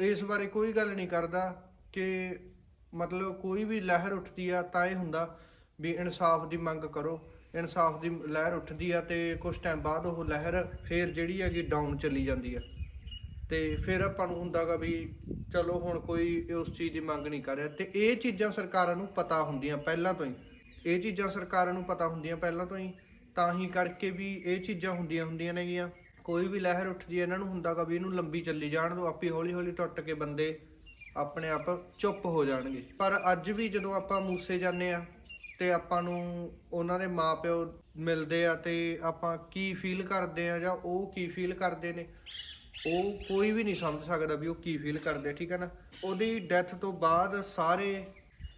ਇਸ ਬਾਰੇ ਕੋਈ ਗੱਲ ਨਹੀਂ ਕਰਦਾ ਕਿ ਮਤਲਬ ਕੋਈ ਵੀ ਲਹਿਰ ਉੱਠਦੀ ਆ ਤਾਂ ਇਹ ਹੁੰਦਾ ਵੀ ਇਨਸਾਫ ਦੀ ਮੰਗ ਕਰੋ, ਇਨਸਾਫ ਦੀ ਲਹਿਰ ਉੱਠਦੀ ਆ ਤੇ ਕੁਝ ਟਾਈਮ ਬਾਅਦ ਉਹ ਲਹਿਰ ਫੇਰ ਜਿਹੜੀ ਹੈਗੀ ਡਾਊਨ ਚਲੀ ਜਾਂਦੀ ਆ। ਤੇ ਫਿਰ ਆਪਾਂ ਨੂੰ ਹੁੰਦਾਗਾ ਵੀ ਚਲੋ ਹੁਣ ਕੋਈ ਉਸ ਚੀਜ਼ ਦੀ ਮੰਗ ਨਹੀਂ ਕਰ ਰਿਹਾ। ਤੇ ਇਹ ਚੀਜ਼ਾਂ ਸਰਕਾਰਾਂ ਨੂੰ ਪਤਾ ਹੁੰਦੀਆਂ ਪਹਿਲਾਂ ਤੋਂ ਹੀ। ਇਹ ਚੀਜ਼ਾਂ ਸਰਕਾਰਾਂ ਨੂੰ ਪਤਾ ਹੁੰਦੀਆਂ ਪਹਿਲਾਂ ਤੋਂ ਹੀ। ਤਾਂ ਹੀ ਕਰਕੇ ਵੀ ਇਹ ਚੀਜ਼ਾਂ ਹੁੰਦੀਆਂ ਹੁੰਦੀਆਂ ਨੇਗੀਆਂ। ਕੋਈ ਵੀ ਲਹਿਰ ਉੱਠਦੀ ਹੈ, ਇਹਨਾਂ ਨੂੰ ਹੁੰਦਾਗਾ ਵੀ ਇਹਨੂੰ ਲੰਬੀ ਚੱਲੀ ਜਾਣ ਦਿਓ ਆਪੇ ਹੌਲੀ ਹੌਲੀ ਟੁੱਟ ਕੇ ਬੰਦੇ ਆਪਣੇ ਆਪ ਚੁੱਪ ਹੋ ਜਾਣਗੇ। ਪਰ ਅੱਜ ਵੀ ਜਦੋਂ ਆਪਾਂ ਮੂਸੇ ਜਾਂਦੇ ਆ ਤੇ ਆਪਾਂ ਨੂੰ ਉਹਨਾਂ ਦੇ ਮਾਪਿਓ ਮਿਲਦੇ ਆ ਤੇ ਆਪਾਂ ਕੀ ਫੀਲ ਕਰਦੇ ਆ ਜਾਂ ਉਹ ਕੀ ਫੀਲ ਕਰਦੇ ਨੇ, ਉਹ ਕੋਈ ਵੀ ਨਹੀਂ ਸਮਝ ਸਕਦਾ ਵੀ ਉਹ ਕੀ ਫੀਲ ਕਰਦੇ ਠੀਕ ਹੈ ਨਾ? ਉਹਦੀ ਡੈਥ ਤੋਂ ਬਾਅਦ ਸਾਰੇ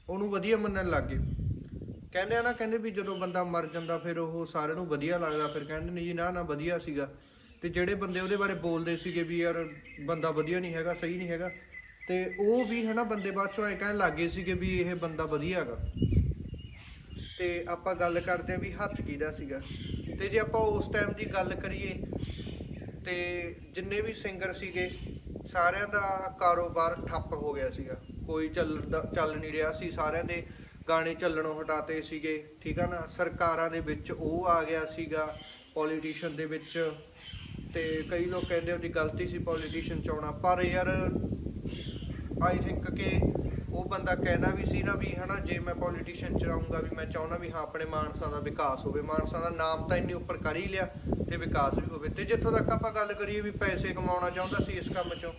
ਉਹਨੂੰ ਵਧੀਆ ਮੰਨਣ ਲੱਗ ਗਏ। ਕਹਿੰਦੇ ਆ ਨਾ, ਕਹਿੰਦੇ ਵੀ ਜਦੋਂ ਬੰਦਾ ਮਰ ਜਾਂਦਾ, ਫਿਰ ਉਹ ਸਾਰਿਆਂ ਨੂੰ ਵਧੀਆ ਲੱਗਦਾ, ਫਿਰ ਕਹਿੰਦੇ ਨੇ ਜੀ, ਨਾ ਨਾ, ਵਧੀਆ ਸੀਗਾ। ਤੇ ਜਿਹੜੇ ਬੰਦੇ ਉਹਦੇ ਬਾਰੇ ਬੋਲਦੇ ਸੀਗੇ ਵੀ ਯਾਰ ਬੰਦਾ ਵਧੀਆ ਨਹੀਂ ਹੈਗਾ, ਸਹੀ ਨਹੀਂ ਹੈਗਾ, ਤੇ ਉਹ ਵੀ ਹਨਾ ਬੰਦੇ ਬਾਅਦ ਚੋਂ ਐ ਕਹਿਣ ਲੱਗੇ ਸੀਗੇ ਵੀ ਇਹ ਬੰਦਾ ਵਧੀਆ ਹੈਗਾ। ਤੇ ਆਪਾਂ ਗੱਲ ਕਰਦੇ ਆ ਵੀ ਹੱਥ ਕਿਹਦਾ ਸੀਗਾ। ਤੇ ਜੇ ਆਪਾਂ ਉਸ ਟਾਈਮ ਦੀ ਗੱਲ ਕਰੀਏ, ਤੇ ਜਿੰਨੇ ਵੀ ਸਿੰਗਰ ਸੀਗੇ, ਸਾਰਿਆਂ ਦਾ ਕਾਰੋਬਾਰ ਠੱਪ ਹੋ ਗਿਆ ਸੀਗਾ। ਕੋਈ ਚੱਲਦਾ ਚੱਲ ਨਹੀਂ ਰਿਹਾ ਸੀ, ਸਾਰਿਆਂ ਦੇ ਗਾਣੇ ਚੱਲਣੋਂ ਹਟਾਤੇ ਸੀਗੇ, ਠੀਕ ਆ ਨਾ? ਸਰਕਾਰਾਂ ਦੇ ਵਿੱਚ ਉਹ ਆ ਗਿਆ ਸੀਗਾ ਪੋਲੀਟੀਸ਼ੀਅਨ ਦੇ ਵਿੱਚ। ਤੇ ਕਈ ਲੋਕ ਕਹਿੰਦੇ ਉਹਦੀ ਗਲਤੀ ਸੀ ਪੋਲੀਟੀਸ਼ੀਅਨ ਚ ਆਉਣਾ ਪਰ ਯਾਰ ਆਈ ਥਿੰਕ ਕਿ ਉਹ ਬੰਦਾ ਕਹਿੰਦਾ ਵੀ ਸੀ ਨਾ ਵੀ ਹਨਾ, ਜੇ ਮੈਂ ਪੋਲੀਟੀਸ਼ੀਅਨ ਚ ਆਉਂਗਾ ਵੀ ਮੈਂ ਚਾਹੁੰਦਾ ਵੀ ਹਾਂ ਆਪਣੇ ਮਾਨਸਾ ਦਾ ਵਿਕਾਸ ਹੋਵੇ, ਮਾਨਸਾ ਦਾ ਨਾਮ ਤਾਂ ਇੰਨੇ ਉੱਪਰ ਕਰ ਹੀ ਲਿਆ ਤੇ ਵਿਕਾਸ ਵੀ ਹੋਵੇ। ਤੇ ਜਿੱਥੋਂ ਤੱਕ ਆਪਾਂ ਗੱਲ ਕਰੀਏ ਵੀ ਪੈਸੇ ਕਮਾਉਣਾ ਚਾਹੁੰਦਾ ਸੀ ਇਸ ਕੰਮ ਚੋਂ,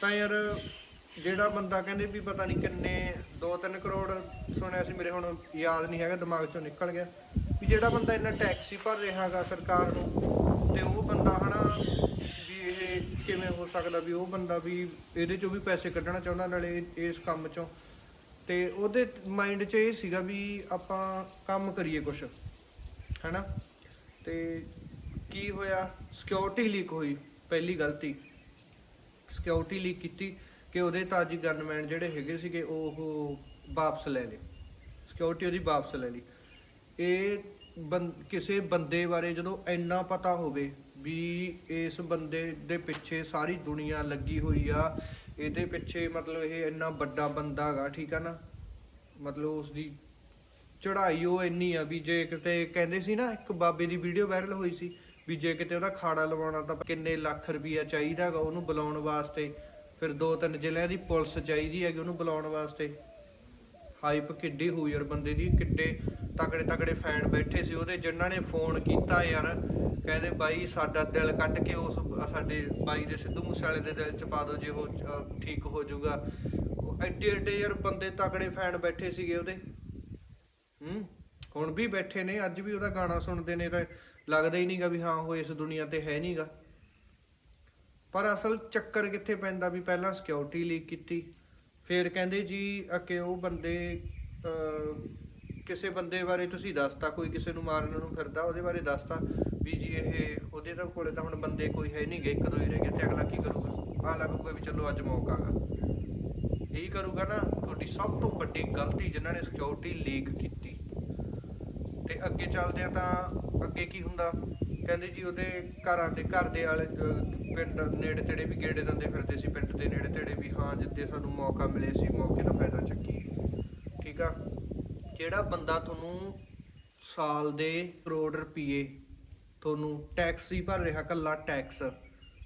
ਤਾਂ ਯਾਰ ਜਿਹੜਾ ਬੰਦਾ ਕਹਿੰਦੇ ਵੀ ਪਤਾ ਨਹੀਂ ਕਿੰਨੇ 2-3 ਕਰੋੜ ਸੁਣਿਆ ਸੀ ਮੇਰੇ ਹੁਣ ਯਾਦ ਨਹੀਂ ਹੈਗਾ, ਦਿਮਾਗ ਚੋਂ ਨਿਕਲ ਗਿਆ, ਵੀ ਜਿਹੜਾ ਬੰਦਾ ਇੰਨਾ ਟੈਕਸ ਹੀ ਭਰ ਰਿਹਾ ਹੈਗਾ ਸਰਕਾਰ ਨੂੰ ਤੇ ਉਹ ਬੰਦਾ ਹਨਾ ਵੀ ਇਹ ਕਿਵੇਂ ਹੋ ਸਕਦਾ ਵੀ ਉਹ ਬੰਦਾ ਵੀ ਇਹਦੇ ਚੋਂ ਵੀ ਪੈਸੇ ਕੱਢਣਾ ਚਾਹੁੰਦਾ, ਨਾਲੇ ਇਸ ਕੰਮ ਚੋਂ। ਤੇ ਉਹਦੇ ਮਾਈਂਡ 'ਚ ਇਹ ਸੀਗਾ ਵੀ ਆਪਾਂ ਕੰਮ ਕਰੀਏ ਕੁਝ ਹੈਨਾ। ਤੇ ਕੀ ਹੋਇਆ? ਸਿਕਿਉਰਿਟੀ ਲੀਕ ਹੋਈ, ਪਹਿਲੀ ਗਲਤੀ। ਸਿਕਿਉਰਿਟੀ ਲੀਕ ਕੀਤੀ ਕਿ ਉਹਦੇ ਤਾਜੀ ਗਨਮੈਨ ਜਿਹੜੇ ਹੈਗੇ ਸੀਗੇ ਉਹ ਵਾਪਸ ਲੈ ਲਏ। ਸਿਕਿਉਰਿਟੀ ਉਹਦੀ ਵਾਪਸ ਲੈ ਲਈ। ਇਹ ਬੰ- ਕਿਸੇ ਬੰਦੇ ਬਾਰੇ ਜਦੋਂ ਇੰਨਾ ਪਤਾ ਹੋਵੇ ਵੀ ਇਸ ਬੰਦੇ ਦੇ ਪਿੱਛੇ ਸਾਰੀ ਦੁਨੀਆ ਲੱਗੀ ਹੋਈ ਆ, ਇਹਦੇ ਪਿੱਛੇ ਮਤਲਬ ਇਹ ਇੰਨਾ ਵੱਡਾ ਬੰਦਾ ਹੈਗਾ, ਠੀਕ ਆ ਨਾ? ਮਤਲਬ ਉਸ ਦੀ ਚੜ੍ਹਾਈ ਉਹ ਇੰਨੀ ਆ ਵੀ ਜੇ ਕਿਤੇ ਕਹਿੰਦੇ ਸੀ ਨਾ, ਇੱਕ ਬਾਬੇ ਦੀ ਵੀਡੀਓ ਵਾਇਰਲ ਹੋਈ ਸੀ ਵੀ ਜੇ ਕਿਤੇ ਉਹਦਾ ਖਾੜਾ ਲਵਾਉਣਾ ਤਾਂ ਕਿੰਨੇ ਲੱਖ ਰੁਪਈਆ ਚਾਹੀਦਾ ਹੈਗਾ ਉਹਨੂੰ ਬੁਲਾਉਣ ਵਾਸਤੇ, ਫਿਰ ਦੋ ਤਿੰਨ ਜ਼ਿਲ੍ਹਿਆਂ ਦੀ ਪੁਲਿਸ ਚਾਹੀਦੀ ਹੈਗੀ ਉਹਨੂੰ ਬੁਲਾਉਣ ਵਾਸਤੇ। ਹਾਈਪ ਕਿੱਡੀ ਹੋਈ ਯਾਰ ਬੰਦੇ ਦੀ, ਕਿੱਡੇ ਤਕੜੇ ਤਕੜੇ ਫੈਨ ਬੈਠੇ ਸੀ ਉਹਦੇ, ਜਿਨ੍ਹਾਂ ਨੇ ਫੋਨ ਕੀਤਾ ਯਾਰ। ਕਹਿੰਦੇ ਬਾਈ ਸਾਡਾ ਦਿਲ ਕੱਢ ਕੇ ਉਸ, ਸਾਡੇ ਬਾਈ ਦੇ ਸਿੱਧੂ ਮੂਸੇਵਾਲੇ ਦੇ ਦਿਲ ਚ ਪਾ ਦਿਓ ਜੇ ਉਹ ਠੀਕ ਹੋ ਜਾਊਗਾ। ਐਡੇ ਐਡੇ ਯਾਰ ਬੰਦੇ ਤਕੜੇ ਫੈਨ ਬੈਠੇ ਸੀਗੇ ਉਹਦੇ। ਹੂੰ? ਹੁਣ ਵੀ ਬੈਠੇ ਨੇ, ਅੱਜ ਵੀ ਉਹਦਾ ਗਾਣਾ ਸੁਣਦੇ ਨੇ ਤਾਂ ਲੱਗਦਾ ਹੀ ਨਹੀਂਗਾ ਵੀ ਹਾਂ, ਉਹ ਇਸ ਦੁਨੀਆ ਤੇ ਹੈ ਨਹੀਂਗਾ ਪਰ ਅਸਲ ਚੱਕਰ ਕਿੱਥੇ ਪੈਂਦਾ ਵੀ ਪਹਿਲਾਂ ਸਿਕਿਉਰਿਟੀ ਲੀਕ ਕੀਤੀ। ਫਿਰ ਕਹਿੰਦੇ ਜੀ ਅਕੇ ਉਹ ਬੰਦੇ ਕਿਸੇ ਬੰਦੇ ਬਾਰੇ ਤੁਸੀਂ ਦੱਸਤਾ, ਕੋਈ ਕਿਸੇ ਨੂੰ ਮਾਰਨ ਨੂੰ ਫਿਰਦਾ, ਉਹਦੇ ਬਾਰੇ ਦੱਸਤਾ ਵੀ ਜੀ ਇਹ ਉਹਦੇ ਤਾਂ ਕੋਲੇ ਤਾਂ ਹੁਣ ਬੰਦੇ ਕੋਈ ਹੈ ਨਹੀਂ ਨਹੀਂਗੇ ਇੱਕ ਦੋ ਹੀ ਰਹਿ ਗਏ ਤੇ ਅਗਲਾ ਕੀ ਕਰੂਗਾ? ਆ ਲੱਗੂਗਾ ਵੀ ਚਲੋ ਅੱਜ ਮੌਕਾ ਗਾ ਇਹੀ ਕਰੂਗਾ ਨਾ ਤੁਹਾਡੀ ਸਭ ਤੋਂ ਵੱਡੀ ਗਲਤੀ ਜਿਨ੍ਹਾਂ ਨੇ ਸਿਕਿਉਰਿਟੀ ਲੀਕ ਕੀਤੀ। ਤੇ ਅੱਗੇ ਚੱਲਦਿਆਂ ਤਾਂ ਅੱਗੇ ਕੀ ਹੁੰਦਾ? ਕਹਿੰਦੇ ਜੀ ਉਹਦੇ ਘਰਾਂ ਦੇ, ਘਰ ਦੇ ਵਾਲੇ ਪਿੰਡ ਨੇੜੇ ਤੇੜੇ ਵੀ ਗੇੜੇ ਦਿੰਦੇ ਫਿਰਦੇ ਸੀ, ਪਿੰਡ ਦੇ ਨੇੜੇ ਤੇੜੇ ਵੀ। ਹਾਂ ਜਿੱਦੇ ਸਾਨੂੰ ਮੌਕਾ ਮਿਲੇ ਸੀ, ਮੌਕੇ ਦਾ ਫਾਇਦਾ ਚੱਕੀਏ ਠੀਕ ਆ? ਜਿਹੜਾ ਬੰਦਾ ਤੁਹਾਨੂੰ ਸਾਲ ਦੇ ਕਰੋੜ ਰੁਪਏ ਤੁਹਾਨੂੰ ਟੈਕਸ ਹੀ ਭਰ ਰਿਹਾ ਕੱਲਾ ਟੈਕਸ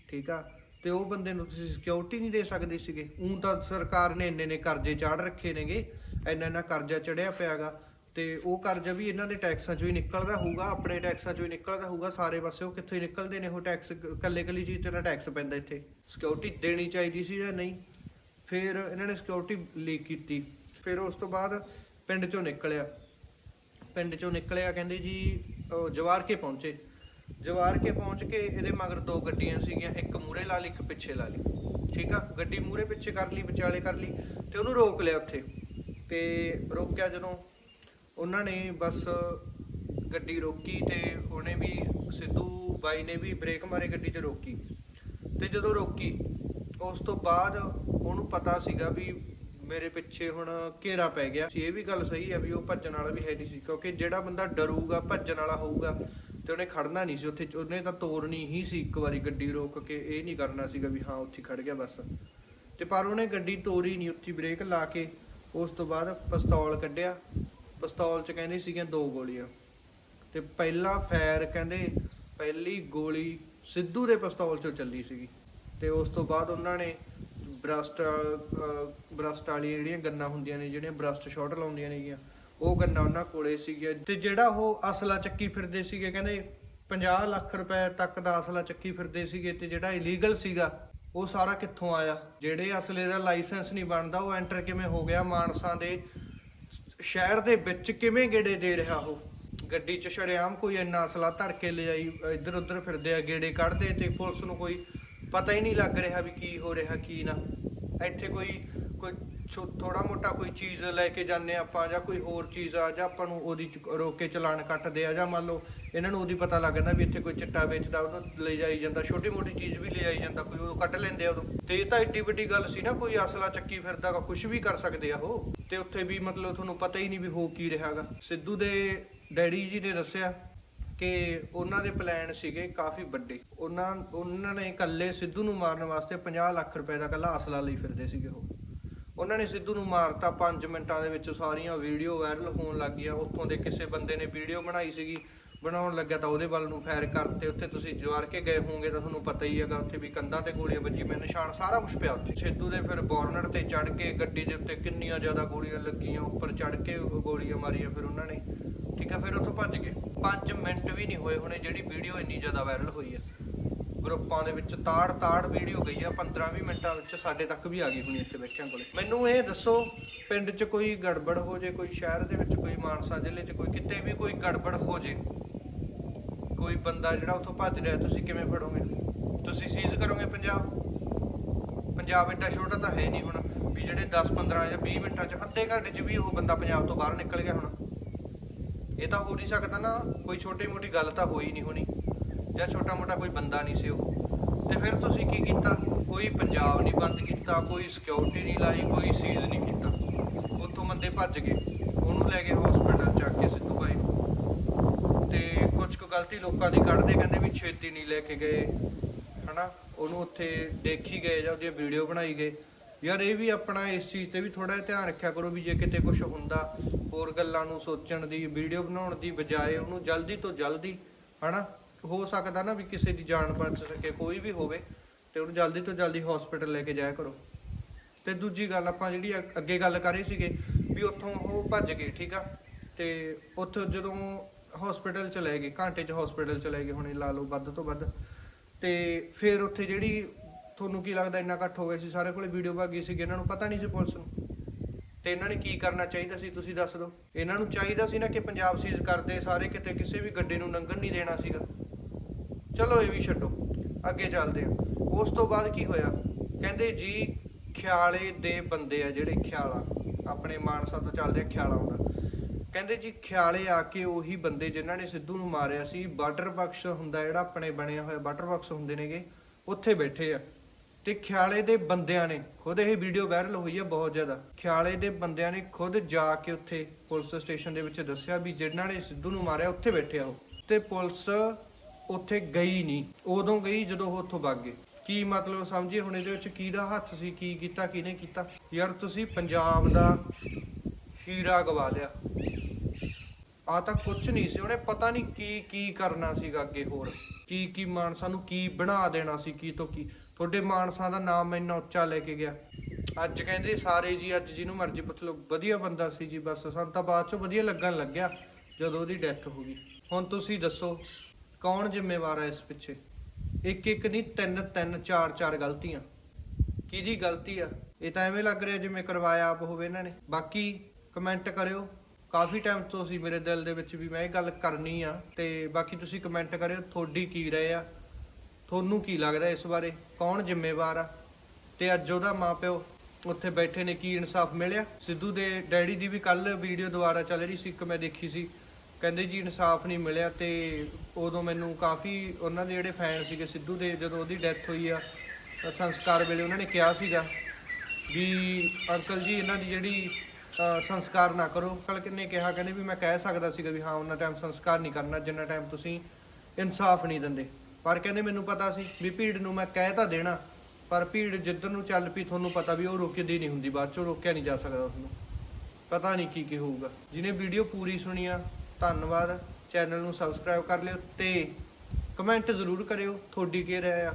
ਠੀਕ ਆ? ਤੇ ਉਹ ਬੰਦੇ ਨੂੰ ਤੁਸੀਂ ਸਿਕਿਉਰਿਟੀ ਨਹੀਂ ਦੇ ਸਕਦੇ ਸੀਗੇ। ਉਂ ਤਾਂ ਸਰਕਾਰ ਨੇ ਇੰਨੇ ਨੇ ਕਰਜ਼ੇ ਚਾੜ ਰੱਖੇ ਨੇਗੇ ਇੰਨਾ ਇੰਨਾ ਕਰਜ਼ਾ ਚੜਿਆ ਪਿਆਗਾ ਤੇ ਉਹ ਕਰਜ਼ਾ ਵੀ ਇਹਨਾਂ ਦੇ ਟੈਕਸਾਂ ਚੋਂ ਹੀ ਨਿਕਲਦਾ ਹੋਊਗਾ, ਆਪਣੇ ਟੈਕਸਾਂ ਚੋਂ ਹੀ ਨਿਕਲਦਾ ਹੋਊਗਾ, ਸਾਰੇ ਪਾਸੇ ਉਹ ਕਿੱਥੋਂ ਹੀ ਨਿਕਲਦੇ ਨੇ ਉਹ ਟੈਕਸ, ਕੱਲੇ ਕੱਲੀ ਚੀਜ਼ ਤੇ ਨਾ ਟੈਕਸ ਪੈਂਦਾ ਇੱਥੇ। ਸਿਕਿਉਰਿਟੀ ਦੇਣੀ ਚਾਹੀਦੀ ਸੀ ਜਾਂ ਨਹੀਂ? ਫਿਰ ਇਹਨਾਂ ਨੇ ਸਿਕਿਉਰਿਟੀ ਲੀਕ ਕੀਤੀ। ਫਿਰ ਉਸ ਤੋਂ ਬਾਅਦ ਪਿੰਡ ਚੋਂ ਨਿਕਲਿਆ। ਪਿੰਡ ਚੋਂ ਨਿਕਲਿਆ, ਕਹਿੰਦੇ ਜੀ ਜਵਾਰ ਕੇ ਪਹੁੰਚੇ। ਜਵਾਰ ਕੇ ਪਹੁੰਚ ਕੇ ਇਹਦੇ ਮਗਰ ਦੋ ਗੱਡੀਆਂ ਸੀਗੀਆਂ, ਇੱਕ ਮੂਰੇ ਲਾ ਲਈ, ਇੱਕ ਪਿੱਛੇ ਲਾ ਲਈ। ਠੀਕ ਆ? ਗੱਡੀ ਮੂਰੇ ਪਿੱਛੇ ਕਰ ਲਈ, ਵਿਚਾਲੇ ਕਰ ਲਈ ਤੇ ਉਹਨੂੰ ਰੋਕ ਲਿਆ ਉੱਥੇ। ਤੇ ਰੋਕਿਆ ਜਦੋਂ ਉਹਨਾਂ ਨੇ ਬਸ ਗੱਡੀ ਰੋਕੀ ਤੇ ਉਹਨੇ ਵੀ ਸਿੱਧੂ ਬਾਈ ਨੇ ਵੀ ਬ੍ਰੇਕ ਮਾਰੇ ਗੱਡੀ 'ਚ ਰੋਕੀ। ਤੇ ਜਦੋਂ ਰੋਕੀ, ਉਸ ਤੋਂ ਬਾਅਦ ਉਹਨੂੰ ਪਤਾ ਸੀਗਾ ਵੀ ਮੇਰੇ ਪਿੱਛੇ ਹੁਣ ਘੇਰਾ ਪੈ ਗਿਆ। ਇਹ ਵੀ ਗੱਲ ਸਹੀ ਹੈ ਵੀ ਉਹ ਭੱਜਣ ਵਾਲਾ ਵੀ ਹੈ ਨਹੀਂ ਸੀ, ਕਿਉਂਕਿ ਜਿਹੜਾ ਬੰਦਾ ਡਰੂਗਾ, ਭੱਜਣ ਵਾਲਾ ਹੋਊਗਾ ਤੇ ਉਹਨੇ ਖੜਨਾ ਨਹੀਂ ਸੀ ਉੱਥੇ। ਉਹਨੇ ਤਾਂ ਤੋੜਨੀ ਹੀ ਸੀ ਇੱਕ ਵਾਰੀ ਗੱਡੀ ਰੋਕ ਕੇ, ਇਹ ਨਹੀਂ ਕਰਨਾ ਸੀਗਾ ਵੀ ਹਾਂ ਉੱਥੇ ਖੜ ਗਿਆ ਬਸ। ਤੇ ਪਰ ਉਹਨੇ ਗੱਡੀ ਤੋਰੀ ਨਹੀਂ, ਉੱਥੇ ਬ੍ਰੇਕ ਲਾ ਕੇ, ਉਸ ਤੋਂ ਬਾਅਦ ਪਿਸਤੌਲ ਕੱਢਿਆ। ਪਿਸਤੌਲ 'ਚ ਕਹਿੰਦੇ ਸੀਗੀਆਂ ਦੋ ਗੋਲੀਆਂ। ਤੇ ਪਹਿਲਾ ਫਾਇਰ ਕਹਿੰਦੇ ਪਹਿਲੀ ਗੋਲੀ ਸਿੱਧੂ ਦੇ ਪਿਸਤੌਲ 'ਚੋਂ ਚੱਲੀ ਸੀਗੀ। ਤੇ ਉਸ ਤੋਂ ਬਾਅਦ ਉਹਨਾਂ ਨੇ ਬਰਸਟ ਬਰਸਟ ਵਾਲੀ ਜਿਹੜੀਆਂ ਗੰਨਾਂ ਹੁੰਦੀਆਂ ਨੇ, ਜਿਹੜੀਆਂ ਬਰਸਟ ਸ਼ਾਟ ਲਾਉਂਦੀਆਂ ਨੇਗੀਆਂ, ਉਹ ਗੰਨਾ ਉਹਨਾਂ ਕੋਲੇ ਸੀਗੀਆਂ। ਤੇ ਜਿਹੜਾ ਉਹ ਅਸਲਾ ਚੱਕੀ ਫਿਰਦੇ ਸੀਗੇ, ਕਹਿੰਦੇ 50 ਲੱਖ ਰੁਪਏ ਤੱਕ ਦਾ ਅਸਲਾ ਚੱਕੀ ਫਿਰਦੇ ਸੀਗੇ ਤੇ ਜਿਹੜਾ ਇਲੀਗਲ ਸੀਗਾ, ਉਹ ਸਾਰਾ ਕਿੱਥੋਂ ਆਇਆ? ਜਿਹੜੇ ਅਸਲੇ ਦਾ ਲਾਇਸੈਂਸ ਨਹੀਂ ਬਣਦਾ, ਉਹ ਐਂਟਰ ਕਿਵੇਂ ਹੋ ਗਿਆ? ਮਾਨਸਾ ਦੇ ਸ਼ਹਿਰ ਦੇ ਵਿੱਚ ਕਿਵੇਂ ਗੇੜੇ ਦੇ ਰਿਹਾ ਉਹ? ਗੱਡੀ 'ਚ ਸ਼ਰੇਆਮ ਕੋਈ ਇੰਨਾ ਅਸਲਾ ਧਰ ਕੇ ਲਿਆਈ ਇੱਧਰ ਉੱਧਰ ਫਿਰਦੇ ਆ, ਗੇੜੇ ਕੱਢਦੇ ਤੇ ਪੁਲਿਸ ਨੂੰ ਕੋਈ ਪਤਾ ਹੀ ਨਹੀਂ ਲੱਗ ਰਿਹਾ ਵੀ ਕੀ ਹੋ ਰਿਹਾ, ਕੀ ਨਾ। ਇੱਥੇ ਕੋਈ ਕੋਈ ਥੋੜਾ ਮੋਟਾ ਕੋਈ ਚੀਜ਼ ਲੈ ਕੇ ਜਾਂਦੇ ਆਪਾਂ ਜਾਂ ਕੋਈ ਹੋਰ ਚੀਜ਼ ਆ, ਜਾਂ ਆਪਾਂ ਨੂੰ ਉਹਦੀ ਚ- ਰੋਕ ਕੇ ਚਲਾਨ ਕੱਟਦੇ ਆ, ਜਾਂ ਮੰਨ ਲਓ ਇਹਨਾਂ ਨੂੰ ਉਹਦੀ ਪਤਾ ਲੱਗ ਜਾਂਦਾ ਵੀ ਇੱਥੇ ਕੋਈ ਚਿੱਟਾ ਵੇਚਦਾ, ਉਹਨੂੰ ਲੈ ਜਾਈ ਜਾਂਦਾ ਛੋਟੀ ਮੋਟੀ ਚੀਜ਼ ਵੀ ਲੈ ਆਈ ਜਾਂਦਾ, ਕੋਈ ਉਹ ਕੱਢ ਲੈਂਦੇ ਆ ਉਦੋਂ। ਤੇ ਇਹ ਤਾਂ ਏਡੀ ਵੱਡੀ ਗੱਲ ਸੀ ਨਾ, ਕੋਈ ਅਸਲਾ ਚੱਕੀ ਫਿਰਦਾ ਗਾ ਕੁਝ ਵੀ ਕਰ ਸਕਦੇ ਆ ਉਹ। ਤੇ ਉੱਥੇ ਵੀ ਮਤਲਬ ਤੁਹਾਨੂੰ ਪਤਾ ਹੀ ਨਹੀਂ ਵੀ ਹੋ ਕੀ ਰਿਹਾਗਾ ਸਿੱਧੂ ਦੇ ਡੈਡੀ ਜੀ ਨੇ ਦੱਸਿਆ ਕਿ ਉਹਨਾਂ ਦੇ ਪਲਾਨ ਸੀਗੇ ਕਾਫੀ ਵੱਡੇ। ਉਹਨਾਂ ਉਹਨਾਂ ਨੇ ਇਕੱਲੇ ਸਿੱਧੂ ਨੂੰ ਮਾਰਨ ਵਾਸਤੇ 50 ਲੱਖ ਰੁਪਏ ਦਾ ਇਕੱਲਾ ਅਸਲਾ ਲਈ ਫਿਰਦੇ ਸੀਗੇ ਉਹ। ਉਹਨਾਂ ਨੇ ਸਿੱਧੂ ਨੂੰ ਮਾਰਤਾ 5 ਮਿੰਟਾਂ ਦੇ ਵਿੱਚ, ਸਾਰੀਆਂ ਵੀਡੀਓ ਵਾਇਰਲ ਹੋਣ ਲੱਗ ਗਈਆਂ। ਉੱਥੋਂ ਦੇ ਕਿਸੇ ਬੰਦੇ ਨੇ ਵੀਡੀਓ ਬਣਾਈ ਸੀਗੀ ਬਣਾਉਣ ਲੱਗਿਆ ਤਾਂ ਉਹਦੇ ਵੱਲ ਨੂੰ ਫਾਇਰ ਕਰਤੇ ਉੱਥੇ ਤੁਸੀਂ ਜਵਾਰ ਕੇ ਗਏ ਹੋਵੋਗੇ ਤਾਂ ਤੁਹਾਨੂੰ ਪਤਾ ਹੀ ਹੈਗਾ ਉੱਥੇ ਵੀ ਕੰਧਾਂ ਤੇ ਗੋਲੀਆਂ ਵੱਜੀ, ਮੈਂ ਨਿਸ਼ਾਨ ਸਾਰਾ ਕੁਝ ਪਿਆ ਉੱਥੇ। ਸਿੱਧੂ ਦੇ ਫਿਰ ਬੋਰਨਰ ਤੇ ਚੜ ਕੇ ਗੱਡੀ ਦੇ ਉੱਤੇ ਕਿੰਨੀਆਂ ਜ਼ਿਆਦਾ ਗੋਲੀਆਂ ਲੱਗੀਆਂ, ਉੱਪਰ ਚੜ ਕੇ ਗੋਲੀਆਂ ਮਾਰੀਆਂ ਫਿਰ ਉਹਨਾਂ ਨੇ। ਠੀਕ ਆ, ਫਿਰ ਉੱਥੋਂ ਭੱਜ ਗਏ। 5 ਮਿੰਟ ਵੀ ਨਹੀਂ ਹੋਏ ਹੋਣੇ ਜਿਹੜੀ ਵੀਡੀਓ ਇੰਨੀ ਜ਼ਿਆਦਾ ਵਾਇਰਲ ਹੋਈ ਆ ਗਰੁੱਪਾਂ ਦੇ ਵਿੱਚ ਤਾੜ ਤਾੜ ਵੀਡੀਓ ਗਈ ਆ 15-20 ਮਿੰਟਾਂ ਵਿੱਚ ਸਾਡੇ ਤੱਕ ਵੀ ਆ ਗਈ ਹੁਣੀ ਇੱਥੇ ਬੈਠਿਆਂ ਕੋਲੇ। ਮੈਨੂੰ ਇਹ ਦੱਸੋ, ਪਿੰਡ 'ਚ ਕੋਈ ਗੜਬੜ ਹੋ ਜੇ, ਕੋਈ ਸ਼ਹਿਰ ਦੇ ਵਿੱਚ ਕੋਈ ਮਾਨਸਾ ਜ਼ਿਲ੍ਹੇ 'ਚ ਕੋਈ ਕਿਤੇ ਵੀ ਕੋਈ ਗੜਬੜ ਹੋ ਜੇ ਕੋਈ ਬੰਦਾ ਜਿਹੜਾ ਉੱਥੋਂ ਭੱਜ ਰਿਹਾ, ਤੁਸੀਂ ਕਿਵੇਂ ਫੜੋਗੇ? ਤੁਸੀਂ ਸੀਜ਼ ਕਰੋਗੇ ਪੰਜਾਬ? ਪੰਜਾਬ ਇੱਡਾ ਛੋਟਾ ਤਾਂ ਹੈ ਨਹੀਂ ਹੁਣ, ਵੀ ਜਿਹੜੇ 10 15 ਜਾਂ 20 ਮਿੰਟਾਂ 'ਚ ਅੱਧੇ ਘੰਟੇ 'ਚ ਵੀ ਉਹ ਬੰਦਾ ਪੰਜਾਬ ਤੋਂ ਬਾਹਰ ਨਿਕਲ ਗਿਆ ਹੁਣ। ਇਹ ਤਾਂ ਹੋ ਨਹੀਂ ਸਕਦਾ ਨਾ, ਕੋਈ ਛੋਟੀ ਮੋਟੀ ਗੱਲ ਤਾਂ ਹੋਈ ਨਹੀਂ ਹੋਣੀ, ਜਾਂ ਛੋਟਾ ਮੋਟਾ ਕੋਈ ਬੰਦਾ ਨਹੀਂ ਸੀ ਉਹ। ਤੇ ਫਿਰ ਤੁਸੀਂ ਕੀ ਕੀਤਾ? ਕੋਈ ਪੰਜਾਬ ਨਹੀਂ ਬੰਦ ਕੀਤਾ, ਕੋਈ ਸਿਕਿਉਰਿਟੀ ਨਹੀਂ ਲਾਈ, ਕੋਈ ਸੀਜ਼ ਨਹੀਂ ਕੀਤਾ। ਉੱਥੋਂ ਬੰਦੇ ਭੱਜ ਗਏ, ਉਹਨੂੰ ਲੈ ਕੇ ਹਸਪੀਟਲ ਚੱਕ ਕੇ ਸਿੱਧੂ ਬਾਈ ਨੂੰ ਤੇ ਕੁਝ ਕੁ ਗਲਤੀ ਲੋਕਾਂ ਦੀ ਕੱਢਦੇ, ਕਹਿੰਦੇ ਵੀ ਛੇਤੀ ਨਹੀਂ ਲੈ ਕੇ ਗਏ। ਹਨਾ? ਉਹਨੂੰ ਉੱਥੇ ਦੇਖੀ ਗਏ ਜਾਂ ਉਹਦੀ ਵੀਡੀਓ ਬਣਾਈ ਗਏ। ਯਾਰ ਇਹ ਵੀ ਆਪਣਾ ਇਸ ਚੀਜ਼ ਤੇ ਵੀ ਥੋੜਾ ਧਿਆਨ ਰੱਖਿਆ ਕਰੋ ਵੀ ਜੇ ਕਿਤੇ ਕੁਝ ਹੁੰਦਾ, ਹੋਰ ਗੱਲਾਂ ਨੂੰ ਸੋਚਣ ਦੀ, ਵੀਡੀਓ ਬਣਾਉਣ ਦੀ ਬਜਾਏ ਉਹਨੂੰ ਜਲਦੀ ਤੋਂ ਜਲਦੀ, ਹਨਾ? ਹੋ ਸਕਦਾ ਨਾ ਵੀ ਕਿਸੇ ਦੀ ਜਾਨ ਬਚ ਸਕੇ, ਕੋਈ ਵੀ ਹੋਵੇ, ਤੇ ਉਹਨੂੰ ਜਲਦੀ ਤੋਂ ਜਲਦੀ ਹਸਪੀਟਲ ਲੈ ਕੇ ਜਾਇਆ ਕਰੋ। ਤੇ ਦੂਜੀ ਗੱਲ ਆਪਾਂ ਜਿਹੜੀ ਅੱਗੇ ਗੱਲ ਕਰ ਰਹੇ ਸੀਗੇ, ਵੀ ਉੱਥੋਂ ਉਹ ਭੱਜ ਗਏ, ਠੀਕ ਆ? ਤੇ ਉੱਥੋਂ ਜਦੋਂ ਹਸਪੀਟਲ ਚਲੇ ਗਏ ਘੰਟੇ ਚ ਹਸਪੀਟਲ ਚਲੇ ਗਏ ਹੁਣੇ ਲਾ ਲਓ ਵੱਧ ਤੋਂ ਵੱਧ। ਤੇ ਫਿਰ ਉੱਥੇ ਜਿਹੜੀ ਤੁਹਾਨੂੰ ਕੀ ਲੱਗਦਾ ਇੰਨਾ ਇਕੱਠ ਹੋ ਗਿਆ ਸੀ, ਸਾਰੇ ਕੋਲੇ ਵੀਡੀਓ ਭਾਗੀ ਸੀ ਇਹਨਾਂ ਨੂੰ ਪਤਾ ਨਹੀਂ ਸੀ ਪੁਲਿਸ ਨੂੰ। ਤੇ ਇਹਨਾਂ ਨੇ ਕੀ ਕਰਨਾ ਚਾਹੀਦਾ ਸੀ, ਤੁਸੀਂ ਦੱਸ ਦਿਓ। ਇਹਨਾਂ ਨੂੰ ਚਾਹੀਦਾ ਸੀ ਨਾ ਕਿ ਪੰਜਾਬ ਸੀਜ਼ ਕਰਦੇ ਸਾਰੇ, ਕਿਤੇ ਕਿਸੇ ਵੀ ਗੱਡੀ ਨੂੰ ਲੰਘਣ ਨਹੀਂ ਦੇਣਾ ਸੀਗਾ। ਚਲੋ ਇਹ ਵੀ ਛੱਡੋ, ਅੱਗੇ ਚੱਲਦੇ ਆ ਉਸ ਤੋਂ ਬਾਅਦ ਕੀ ਹੋਇਆ? ਕਹਿੰਦੇ ਜੀ, ਖਿਆਲੇ ਦੇ ਬੰਦੇ ਆ ਜਿਹੜੇ, ਖਿਆਲਾ। ਆਪਣੇ ਮਾਨਸਾ ਤੋਂ ਚੱਲਦੇ ਆ ਖਿਆਲਾ ਆਉਂਦਾ। ਕਹਿੰਦੇ ਜੀ ਖਿਆਲੇ ਆ ਕੇ ਉਹੀ ਬੰਦੇ ਜਿਨ੍ਹਾਂ ਨੇ ਸਿੱਧੂ ਨੂੰ ਮਾਰਿਆ ਸੀ, ਬਾਰਡਰ ਬਕਸ ਹੁੰਦਾ ਜਿਹੜਾ ਆਪਣੇ ਬਣਿਆ ਹੋਇਆ ਬਾਰਡਰ ਬਾਕਸ ਹੁੰਦੇ ਨੇਗੇ, ਉੱਥੇ ਬੈਠੇ ਆ। ਤੇ ਖਿਆਲੇ ਦੇ ਬੰਦਿਆਂ ਨੇ, ਖੁਦ ਇਹ ਵੀਡੀਓ ਵਾਇਰਲ ਹੋਈ ਹੈ ਬਹੁਤ ਜ਼ਿਆਦਾ। ਖਿਆਲੇ ਦੇ ਬੰਦਿਆਂ ਨੇ ਖੁਦ ਜਾ ਕੇ ਉੱਥੇ ਪੁਲਿਸ ਸਟੇਸ਼ਨ ਦੇ ਵਿੱਚ ਦੱਸਿਆ ਵੀ ਜਿਨ੍ਹਾਂ ਨੇ ਸਿੱਧੂ ਨੂੰ ਮਾਰਿਆ, ਉੱਥੇ ਬੈਠੇ ਆ ਉਹ। ਤੇ ਪੁਲਿਸ ਉੱਥੇ ਗਈ ਨਹੀਂ। ਉਦੋਂ ਗਈ ਜਦੋਂ ਉਹ ਉੱਥੋਂ ਭੱਗ ਗਏ। ਕੀ ਮਤਲਬ ਸਮਝੀ ਹੁਣ ਇਹਦੇ ਵਿੱਚ ਕਿਹਦਾ ਹੱਥ ਸੀ, ਕੀ ਕੀਤਾ, ਕਿਹਨੇ ਕੀਤਾ? ਯਾਰ ਤੁਸੀਂ ਪੰਜਾਬ ਦਾ ਹੀਰਾ ਗਵਾ ਲਿਆ। ਆ ਤਾਂ ਕੁਝ ਨਹੀਂ ਸੀ, ਉਹਨੇ ਪਤਾ ਨਹੀਂ ਕੀ ਕੀ ਕਰਨਾ ਸੀਗਾ ਅੱਗੇ ਹੋਰ। ਕੀ ਕੀ ਮਾਨਸਾ ਨੂੰ ਕੀ ਬਣਾ ਦੇਣਾ ਸੀ, ਕੀ ਤੋਂ ਕੀ। ਤੁਹਾਡੇ ਮਾਨਸਾ ਦਾ ਨਾਮ ਇੰਨਾ ਉੱਚਾ ਲੈ ਕੇ ਗਿਆ। ਅੱਜ ਕਹਿੰਦੇ ਸਾਰੇ ਜੀ, ਅੱਜ ਜਿਹਨੂੰ ਮਰਜ਼ੀ ਪੁੱਛ ਲਓ, ਵਧੀਆ ਬੰਦਾ ਸੀ ਜੀ ਬਸ। ਸਾਨੂੰ ਤਾਂ ਬਾਅਦ ਚੋਂ ਵਧੀਆ ਲੱਗਣ ਲੱਗਿਆ, ਜਦੋਂ ਉਹਦੀ ਡੈਥ ਹੋ ਗਈ। ਹੁਣ ਤੁਸੀਂ ਦੱਸੋ, ਕੌਣ ਜ਼ਿੰਮੇਵਾਰ ਹੈ ਇਸ ਪਿੱਛੇ? ਇੱਕ ਇੱਕ ਨਹੀਂ, ਤਿੰਨ ਤਿੰਨ, ਚਾਰ ਚਾਰ ਗਲਤੀਆਂ। ਕਿਹਦੀ ਗਲਤੀ ਆ? ਇਹ ਤਾਂ ਐਵੇਂ ਲੱਗ ਰਿਹਾ ਜਿਵੇਂ ਕਰਵਾਇਆ ਆਪ ਹੋਵੇ ਇਹਨਾਂ ਨੇ। ਬਾਕੀ ਕਮੈਂਟ ਕਰਿਓ। ਕਾਫੀ ਟਾਈਮ ਤੋਂ ਸੀ ਮੇਰੇ ਦਿਲ ਦੇ ਵਿੱਚ ਵੀ ਮੈਂ ਇਹ ਗੱਲ ਕਰਨੀ ਆ ਤੇ ਬਾਕੀ ਤੁਸੀਂ ਕਮੈਂਟ ਕਰਿਓ ਤੁਹਾਡੀ ਕੀ ਰਾਏ ਆ, ਤੁਹਾਨੂੰ ਕੀ ਲੱਗਦਾ ਇਸ ਬਾਰੇ, ਕੌਣ ਜ਼ਿੰਮੇਵਾਰ ਆ? ਤੇ ਅੱਜ ਉਹਦਾ ਮਾਪਿਓ ਉੱਥੇ ਬੈਠੇ ਨੇ, ਕੀ ਇਨਸਾਫ ਮਿਲਿਆ? ਸਿੱਧੂ ਦੇ ਡੈਡੀ ਦੀ ਵੀ ਕੱਲ ਵੀਡੀਓ ਦੁਬਾਰਾ ਚੱਲ ਰਹੀ ਸੀ, ਇੱਕ ਮੈਂ ਦੇਖੀ ਸੀ। ਕਹਿੰਦੇ ਜੀ ਇਨਸਾਫ ਨਹੀਂ ਮਿਲਿਆ ਤੇ ਉਦੋਂ ਮੈਨੂੰ ਕਾਫੀ ਉਹਨਾਂ ਦੇ ਜਿਹੜੇ ਫੈਨ ਸੀਗੇ, ਸਿੱਧੂ ਦੇ ਜਦੋਂ ਉਹਦੀ ਡੈਥ ਹੋਈ ਆ, ਸੰਸਕਾਰ ਵੇਲੇ ਉਹਨਾਂ ਨੇ ਕਿਹਾ ਸੀਗਾ ਵੀ ਅੰਕਲ ਜੀ, ਇਹਨਾਂ ਦੀ ਜਿਹੜੀ ਸੰਸਕਾਰ ਨਾ ਕਰੋ। ਕੱਲ ਕਿੰਨੇ ਕਿਹਾ, ਕਹਿੰਦੇ ਵੀ ਮੈਂ ਕਹਿ ਸਕਦਾ ਸੀਗਾ ਵੀ ਹਾਂ, ਉਹਨਾਂ ਟਾਈਮ ਸੰਸਕਾਰ ਨਹੀਂ ਕਰਨਾ, ਜਿੰਨਾ ਟਾਈਮ ਤੁਸੀਂ ਇਨਸਾਫ ਨਹੀਂ ਦਿੰਦੇ। ਪਰ ਕਹਿੰਦੇ ਮੈਨੂੰ ਪਤਾ ਸੀ ਵੀ ਭੀੜ ਨੂੰ ਮੈਂ ਕਹਿ ਤਾਂ ਦੇਣਾ, ਪਰ ਭੀੜ ਜਿੱਧਰ ਨੂੰ ਚੱਲ ਪਈ, ਤੁਹਾਨੂੰ ਪਤਾ ਵੀ ਉਹ ਰੁਕਦੀ ਨਹੀਂ ਹੁੰਦੀ, ਬਾਅਦ ਚੋਂ ਰੋਕਿਆ ਨਹੀਂ ਜਾ ਸਕਦਾ ਉਸਨੂੰ ਪਤਾ ਨਹੀਂ ਕੀ ਕੀ ਹੋਊਗਾ। ਜਿਹਨੇ ਵੀਡੀਓ ਪੂਰੀ ਸੁਣੀ ਆ, ਧੰਨਵਾਦ। ਚੈਨਲ ਨੂੰ ਸਬਸਕ੍ਰਾਈਬ ਕਰ ਲਿਓ ਤੇ ਕਮੈਂਟ ਜ਼ਰੂਰ ਕਰਿਓ, ਤੁਹਾਡੀ ਕੀ ਰਾਏ ਆ?